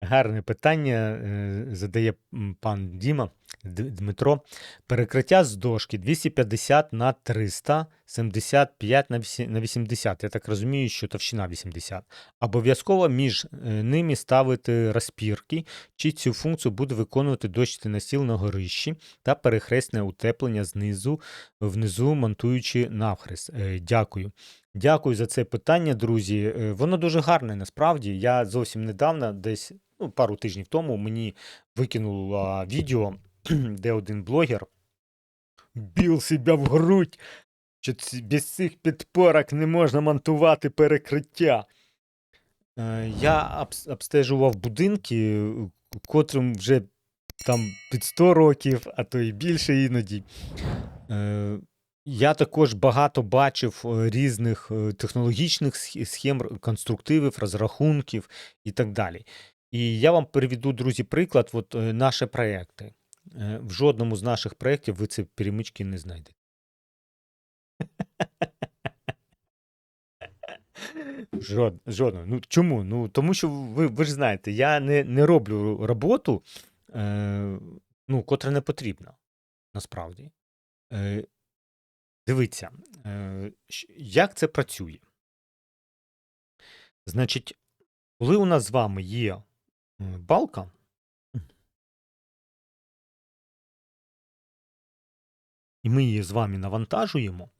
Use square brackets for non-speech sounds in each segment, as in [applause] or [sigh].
Гарне питання е, задає пан Діма Дмитро. Перекриття з дошки 250 на 300, 75 на 80. Я так розумію, що товщина 80. Обов'язково між е, ними ставити розпірки, чи цю функцію буде виконувати дощити настіл на горищі та перехресне утеплення знизу, внизу монтуючи навхрест. Е, Дякую. Дякую за це питання, друзі. Е, Воно дуже гарне насправді. Я зовсім недавно, десь ну, пару тижнів тому, мені викинуло відео, [clears throat] де один блогер біл себе в грудь, що без цих підпорок не можна монтувати перекриття. Е, Я обс- обстежував будинки, котрим вже там під 100 років, а то і більше іноді. Е, Я також багато бачив е, різних технологічних схем, конструктивів, розрахунків і так далі. І я вам приведу, друзі, приклад, от е, наші проекти. Е, В жодному з наших проєктів ви ці перемички не знайдете. [laughs] Жод, жодного. Ну чому? Ну тому що ви, ви ж знаєте, я не, не роблю роботу, е, ну, котра не потрібна насправді. Е, дивіться, е, як це працює. Значить, коли у нас з вами є балка, і ми її з вами навантажуємо,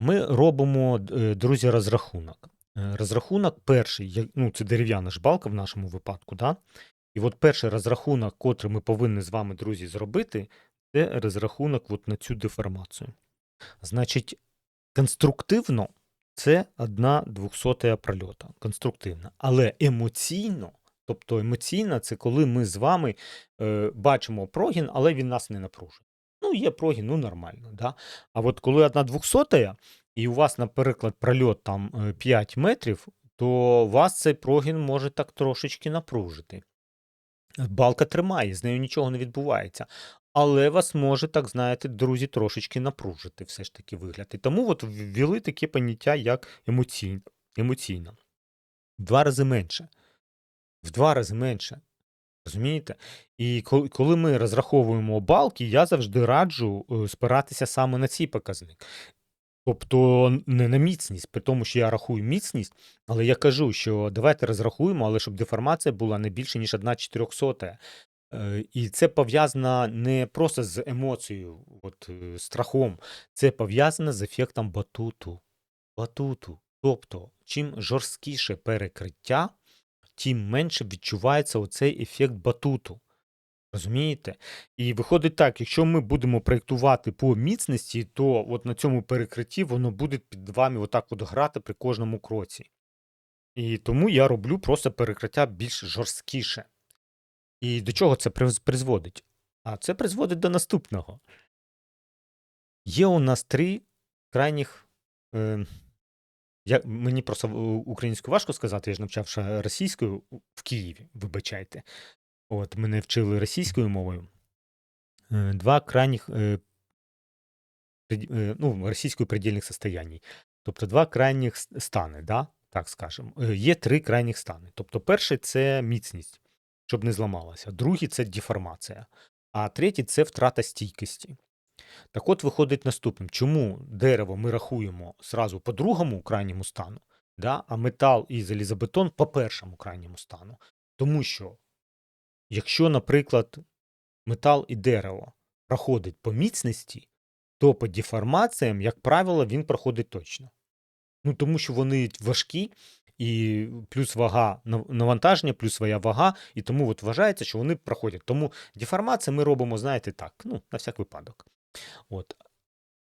ми робимо, е, друзі, розрахунок. Е, Розрахунок перший, ну, це дерев'яна ж балка в нашому випадку, да? І от перший розрахунок, котрий ми повинні з вами, друзі, зробити, це розрахунок от на цю деформацію. Значить, конструктивно це одна двохсотая прольота. Конструктивно. Але емоційно, тобто емоційно, це коли ми з вами е, бачимо прогін, але він нас не напружує. Ну, є прогін, ну нормально. Да? А от коли одна двохсотая, і у вас, наприклад, прольот там е, 5 метрів, то вас цей прогін може так трошечки напружити. Балка тримає, з нею нічого не відбувається. Але вас може, так знаєте, друзі, трошечки напружити все ж таки вигляд. І тому от ввели таке поняття, як емоційно. В два рази менше. В два рази менше. Розумієте? І коли, ми розраховуємо балки, я завжди раджу е, спиратися саме на цей показник. Тобто не на міцність, при тому, що я рахую міцність, але я кажу, що давайте розрахуємо, але щоб деформація була не більше, ніж 1 400. Е, І це пов'язано не просто з емоцією, от, е, страхом, це пов'язано з ефектом батуту. Батуту. Тобто, чим жорсткіше перекриття, тим менше відчувається оцей ефект батуту. Розумієте? І виходить так, якщо ми будемо проєктувати по міцності, то от на цьому перекритті воно буде під вами отак от грати при кожному кроці. І тому я роблю просто перекриття більш жорсткіше. І до чого це призводить? А це призводить до наступного. Є у нас три крайніх. Е, я, мені просто в- українською важко сказати, я ж навчався російською в Києві, вибачайте. От, мене вчили російською мовою. Е, Два крайніх, е, е, ну, російською предельних состояній. Тобто два крайніх стани, да? так скажемо. Е, Є три крайніх стани. Тобто, перший це міцність, щоб не зламалася. Другий це деформація. А третій це втрата стійкості. Так от виходить наступним. Чому дерево ми рахуємо зразу по другому крайньому стану, да? а метал і залізобетон по першому крайньому стану? Тому що, якщо, наприклад, метал і дерево проходить по міцності, то по деформаціям, як правило, він проходить точно. Ну, тому що вони важкі, і плюс вага навантаження, плюс своя вага, і тому от вважається, що вони проходять. Тому деформацію ми робимо, знаєте, так, ну, на всяк випадок. От.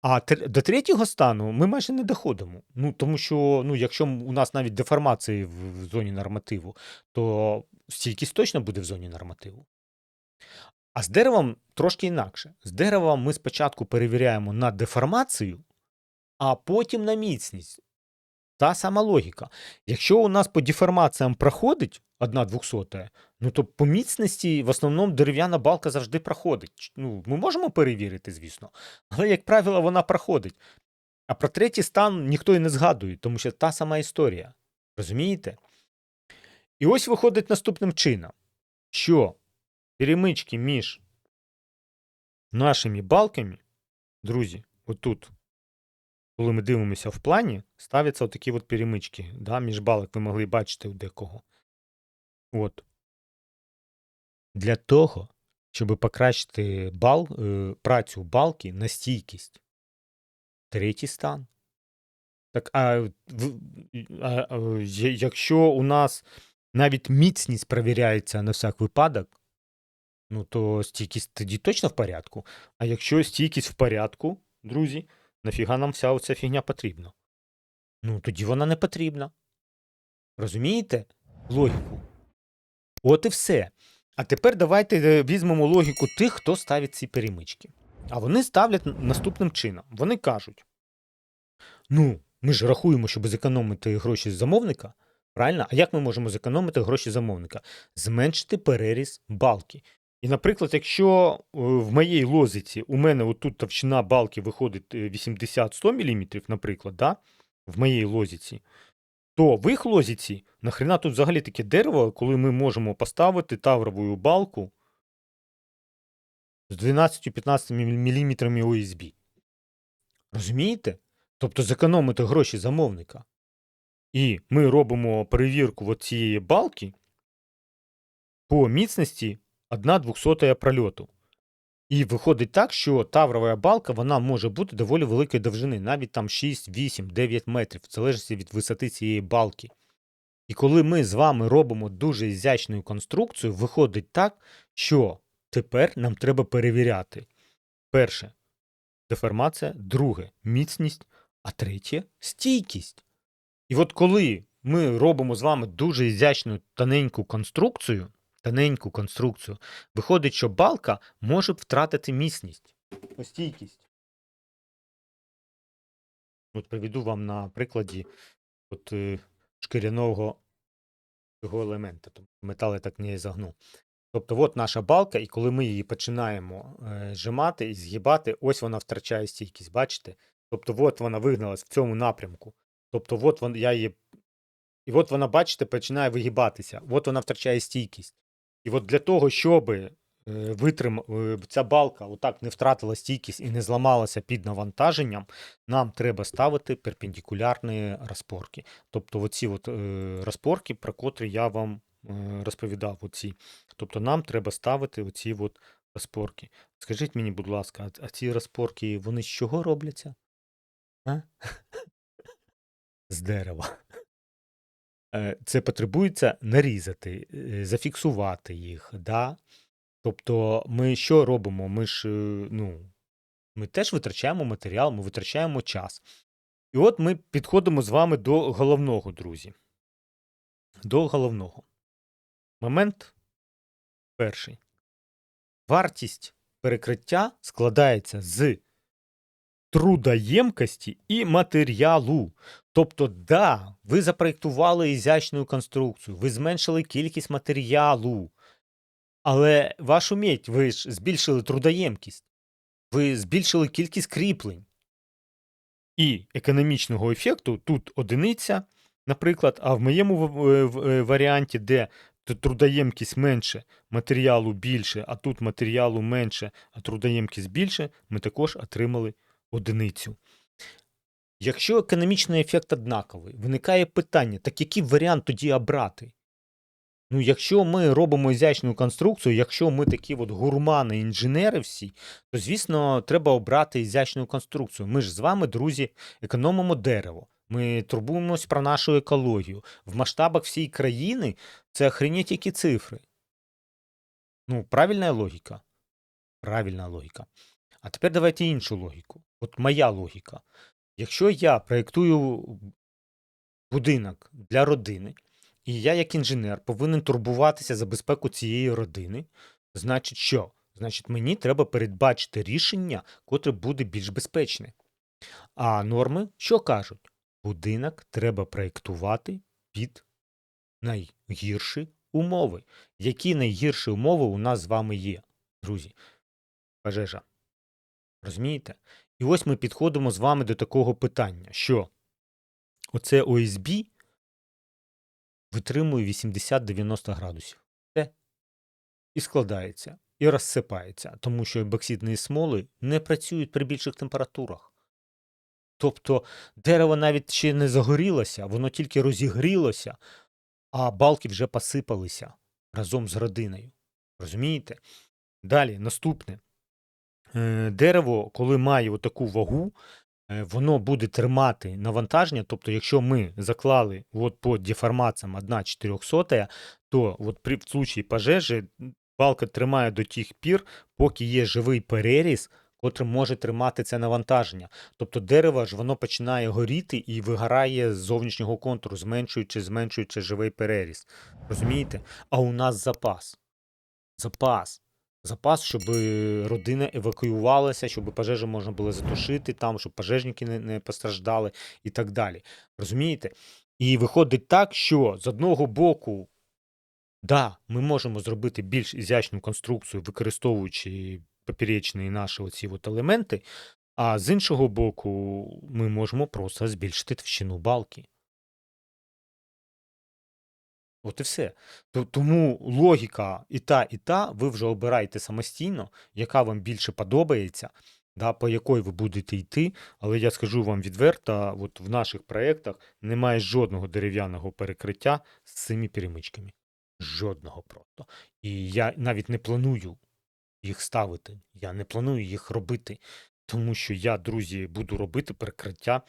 А до третього стану ми майже не доходимо. Ну, тому що, ну, якщо у нас навіть деформації в зоні нормативу, то стійкість точно буде в зоні нормативу. А з деревом трошки інакше. З деревом ми спочатку перевіряємо на деформацію, а потім на міцність. Та сама логіка. Якщо у нас по деформаціям проходить одна двохсота, ну то по міцності в основному дерев'яна балка завжди проходить. Ну, ми можемо перевірити, звісно, але, як правило, вона проходить. А про третій стан ніхто і не згадує, тому що та сама історія. Розумієте? І ось виходить наступним чином, що перемички між нашими балками, друзі, отут, коли ми дивимося в плані, ставляться отакі от перемички да, між балок, ви могли бачити у декого. От. Для того, щоб покращити бал, е, працю балки на стійкість. Третій стан. Так, а, а, а, якщо у нас навіть міцність перевіряється на всяк випадок, ну то стійкість тоді точно в порядку. А якщо стійкість в порядку, друзі, нафіга нам вся оця фігня потрібна? Ну, тоді вона не потрібна. Розумієте логіку? От і все. А тепер давайте е, візьмемо логіку тих, хто ставить ці перемички. А вони ставлять наступним чином. Вони кажуть: ну, ми ж рахуємо, щоб зекономити гроші з замовника. Правильно? А як ми можемо зекономити гроші замовника? Зменшити переріз балки. І, наприклад, якщо е, в моїй лозиці у мене отут товщина балки виходить е, 80-100 мм, наприклад, да? в моїй лозиці, то в їх лозіці нахрена тут взагалі таке дерево, коли ми можемо поставити таврову балку з 12-15 мм ОСБ. Розумієте? Тобто зекономити гроші замовника. І ми робимо перевірку цієї балки по міцності 1 200 прольоту. І виходить так, що таврова балка вона може бути доволі великої довжини, навіть там 6, 8, 9 метрів, в залежності від висоти цієї балки. І коли ми з вами робимо дуже ізячну конструкцію, виходить так, що тепер нам треба перевіряти. Перше деформація, друге міцність, а третє стійкість. І от коли ми робимо з вами дуже ізячну тоненьку конструкцію, тоненьку конструкцію, виходить, що балка може втратити міцність, стійкість. От приведу вам на прикладі от, е, шкіряного цього елемента. Тобто метал я так не загну. Тобто, от наша балка, і коли ми її починаємо е, зжимати і згибати, ось вона втрачає стійкість, бачите? Тобто, от вона вигналась в цьому напрямку. Тобто, от вон, я її. І от вона, бачите, починає вигибатися. От вона втрачає стійкість. І от для того, щоб е, витрим, е, ця балка отак не втратила стійкість і не зламалася під навантаженням, нам треба ставити перпендикулярні розпорки. Тобто, оці от, е, розпорки, про котрі я вам розповідав. Оці. Тобто, нам треба ставити оці от розпорки. Скажіть мені, будь ласка, а ці розпорки, вони з чого робляться? А? [laughs] З дерева. Е, Це потребується нарізати, е, зафіксувати їх. Да? Тобто, ми що робимо? Ми ж е, ну, ми теж витрачаємо матеріал, ми витрачаємо час. І от ми підходимо з вами до головного, друзі. До головного. Момент перший. Вартість перекриття складається з трудоємкості і матеріалу. Тобто, да, ви запроєктували ізящну конструкцію, ви зменшили кількість матеріалу, але вашу медь, ви ж збільшили трудоємкість, ви збільшили кількість кріплень. І економічного ефекту тут одиниця, наприклад, а в моєму е, варіанті, де трудоємкість менше, матеріалу більше, а тут матеріалу менше, а трудоємкість більше, ми також отримали одиницю. Якщо економічний ефект однаковий, виникає питання, так який варіант тоді обрати? Ну, якщо ми робимо ізящну конструкцію, якщо ми такі от гурмани, інженери всі, то, звісно, треба обрати ізящну конструкцію. Ми ж з вами, друзі, економимо дерево. Ми турбуємось про нашу екологію. В масштабах всієї країни це охренеть які цифри. Ну, правильна логіка? Правильна логіка. А тепер давайте іншу логіку. От моя логіка. Якщо я проєктую будинок для родини, і я, як інженер, повинен турбуватися за безпеку цієї родини, значить що? Значить, мені треба передбачити рішення, котре буде більш безпечне. А норми що кажуть? Будинок треба проєктувати під найгірші умови. Які найгірші умови у нас з вами є, друзі? Пожежа. Розумієте? І ось ми підходимо з вами до такого питання, що оце ОСБ витримує 80-90 градусів. Все. І складається, і розсипається, тому що ебоксидні смоли не працюють при більших температурах. Тобто дерево навіть ще не загорілося, воно тільки розігрілося, а балки вже посипалися разом з родиною. Розумієте? Далі, наступне. Е, Дерево, коли має таку вагу, е, воно буде тримати навантаження. Тобто, якщо ми заклали от по деформаціям 1 400, то от при в случаї пожежі балка тримає до тих пір, поки є живий переріз, котрий може тримати це навантаження. Тобто дерево ж воно починає горіти і вигорає з зовнішнього контуру, зменшуючи, зменшуючи живий переріз. Розумієте? А у нас запас. Запас. Запас, щоб родина евакуювалася, щоб пожежу можна було затушити там, щоб пожежники не, не постраждали і так далі. Розумієте? І виходить так, що з одного боку, да, ми можемо зробити більш ізящну конструкцію, використовуючи поперечні наші оці от елементи, а з іншого боку, ми можемо просто збільшити товщину балки. От і все. То- Тому логіка і та, і та, ви вже обираєте самостійно, яка вам більше подобається, да, по якої ви будете йти. Але я скажу вам відверто, от в наших проєктах немає жодного дерев'яного перекриття з цими перемичками. Жодного просто. І я навіть не планую їх ставити. Я не планую їх робити. Тому що я, друзі, буду робити перекриття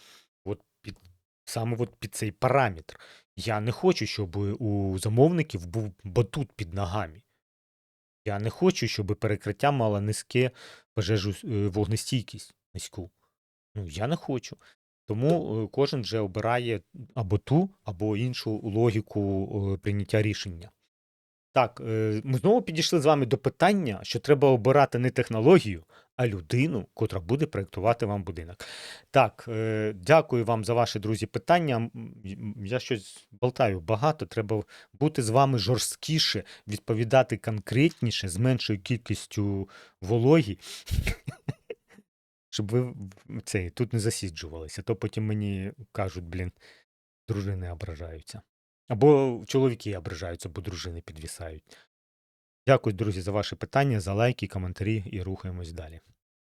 от під, саме от під цей параметр. Я не хочу, щоб у замовників був батут під ногами. Я не хочу, щоб перекриття мало низьке пожежу е, вогнестійкість низьку. Ну, я не хочу. Тому е, кожен вже обирає або ту, або іншу логіку е, прийняття рішення. Так, е, ми знову підійшли з вами до питання, що треба обирати не технологію, а людину, котра буде проєктувати вам будинок. Так, е, дякую вам за ваші друзі питання. Я щось болтаю багато. Треба бути з вами жорсткіше, відповідати конкретніше, з меншою кількістю вологі, щоб ви цей, тут не засіджувалися. То потім мені кажуть, блін, дружини ображаються. Або чоловіки ображаються, бо дружини підвісають. Дякую, друзі, за ваші питання, за лайки, коментарі і рухаємось далі.